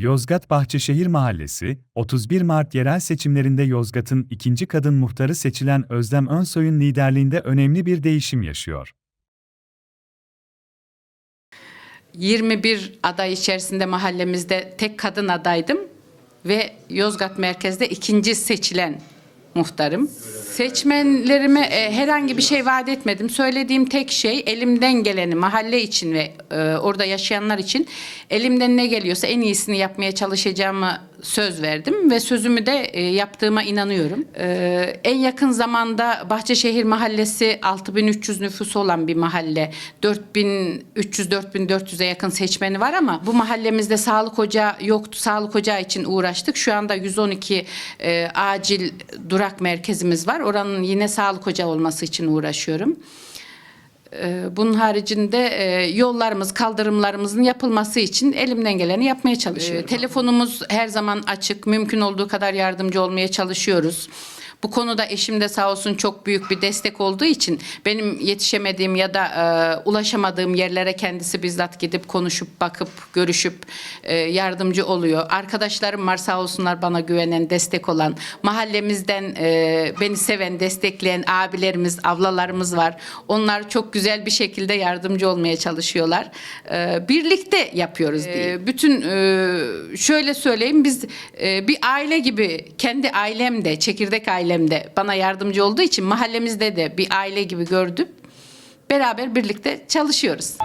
Yozgat Bahçeşehir Mahallesi, 31 Mart yerel seçimlerinde Yozgat'ın ikinci kadın muhtarı seçilen Özlem Önsoy'un liderliğinde önemli bir değişim yaşıyor. 21 aday içerisinde mahallemizde tek kadın adaydım ve Yozgat merkezde ikinci seçilen muhtarım. Seçmenlerime e, herhangi bir şey vaat etmedim. Söylediğim tek şey elimden geleni mahalle için ve e, orada yaşayanlar için elimden ne geliyorsa en iyisini yapmaya çalışacağımı söz verdim ve sözümü de e, yaptığıma inanıyorum. E, en yakın zamanda Bahçeşehir Mahallesi 6300 nüfusu olan bir mahalle. 4300-4400'e yakın seçmeni var ama bu mahallemizde sağlık ocağı yoktu. Sağlık ocağı için uğraştık. Şu anda 112 e, acil durak merkezimiz var. Oranın yine sağlık ocağı olması için uğraşıyorum. Ee, Bunun haricinde e, yollarımız, kaldırımlarımızın yapılması için elimden geleni yapmaya çalışıyorum. Telefonumuz her zaman açık. Mümkün olduğu kadar yardımcı olmaya çalışıyoruz. Bu konuda eşim de sağ olsun çok büyük bir destek olduğu için benim yetişemediğim ya da e, ulaşamadığım yerlere kendisi bizzat gidip konuşup bakıp görüşüp e, yardımcı oluyor. Arkadaşlarım var sağ olsunlar bana güvenen, destek olan. Mahallemizden e, beni seven, destekleyen abilerimiz, ablalarımız var. Onlar çok güzel bir şekilde yardımcı olmaya çalışıyorlar. E, birlikte yapıyoruz diye. bütün e, şöyle söyleyeyim biz e, bir aile gibi kendi ailemde, çekirdek ailemde bana yardımcı olduğu için mahallemizde de bir aile gibi gördüm. Beraber birlikte çalışıyoruz.